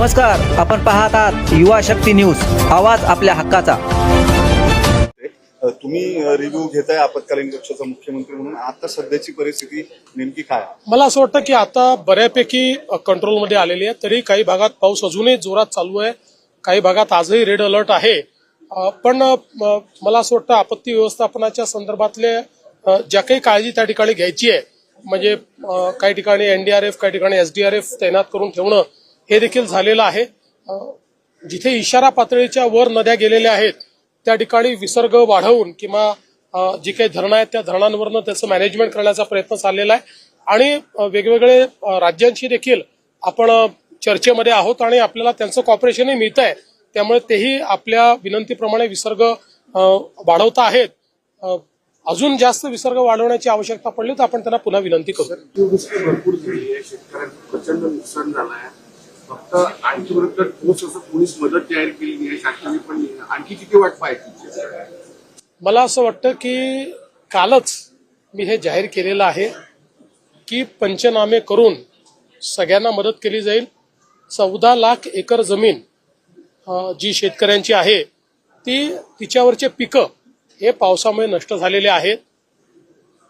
नमस्कार आपण पाहत आहात युवा शक्ती न्यूज आवाज आपल्या हक्काचा. तुम्ही रिव्ह्यू घेताय आपत्कालीन कक्षाचा मुख्यमंत्री म्हणून. आता सध्याची परिस्थिती नेमकी काय? आहे? मला असं वाटतं की आता बऱ्यापैकी कंट्रोलमध्ये आलेली आहे तरी काही भागात पाऊस अजूनही जोरात चालू आहे. काही भागात आजही रेड अलर्ट आहे. पण मला असं वाटतं आपत्ती व्यवस्थापनाच्या संदर्भातले ज्या काही काळजी त्या ठिकाणी घ्यायची आहे म्हणजे काही ठिकाणी एनडीआरएफ काही ठिकाणी एसडीआरएफ तैनात करून ठेवणं हे देखील झालेलं आहे. जिथे इशारा पातळीच्या वर नद्या गेलेल्या आहेत त्या ठिकाणी विसर्ग वाढवून किंवा जी काही धरणं आहेत त्या धरणांवरनं त्याचं मॅनेजमेंट करण्याचा प्रयत्न चाललेला आहे. आणि वेगवेगळे राज्यांशी देखील आपण चर्चेमध्ये आहोत आणि आपल्याला त्यांचं कॉपरेशनही मिळत आहे त्यामुळे तेही आपल्या विनंतीप्रमाणे विसर्ग वाढवत वाढवता आहेत. अजून जास्त विसर्ग वाढवण्याची आवश्यकता पडली तर आपण त्यांना पुन्हा विनंती करू. भरपूर झाली आहे. शेतकऱ्यांचं प्रचंड नुकसान झालं आहे फक्त आणखीपर्यंत ठोस असं पोलीस मदत जाहीर केली नाही शासनाने पण आणखी किती वाट पाहायची मला असं वाटतं की कालच मी हे जाहीर केलेलं आहे की पंचनामे करून सगळ्यांना मदत केली जाईल. चौदा लाख एकर जमीन जी शेतकऱ्यांची आहे ती तिच्यावरचे पिकं हे पावसामुळे नष्ट झालेले आहेत.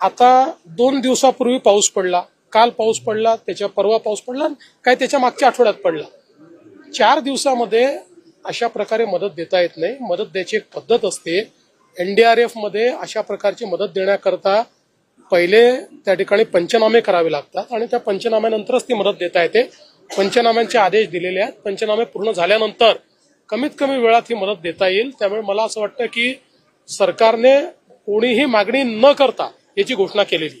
आता दोन दिवसापूर्वी पाऊस पडला. काल पाऊस पडला त्याच्या परवा पाऊस पडला काय त्याच्या मागच्या आठवड्यात पडला. चार दिवसामध्ये अशा प्रकारे मदत देता येत नाही. मदत द्यायची एक पद्धत असते. एनडीआरएफमध्ये अशा प्रकारची मदत देण्याकरता पहिले त्या ठिकाणी पंचनामे करावे लागतात आणि त्या पंचनाम्यानंतरच ती मदत देता येते. पंचनाम्यांचे आदेश दिलेले आहेत. पंचनामे पूर्ण झाल्यानंतर कमीत कमी वेळात ही मदत देता येईल. त्यामुळे मला असं वाटतं की सरकारने कोणीही मागणी न करता याची घोषणा केलेली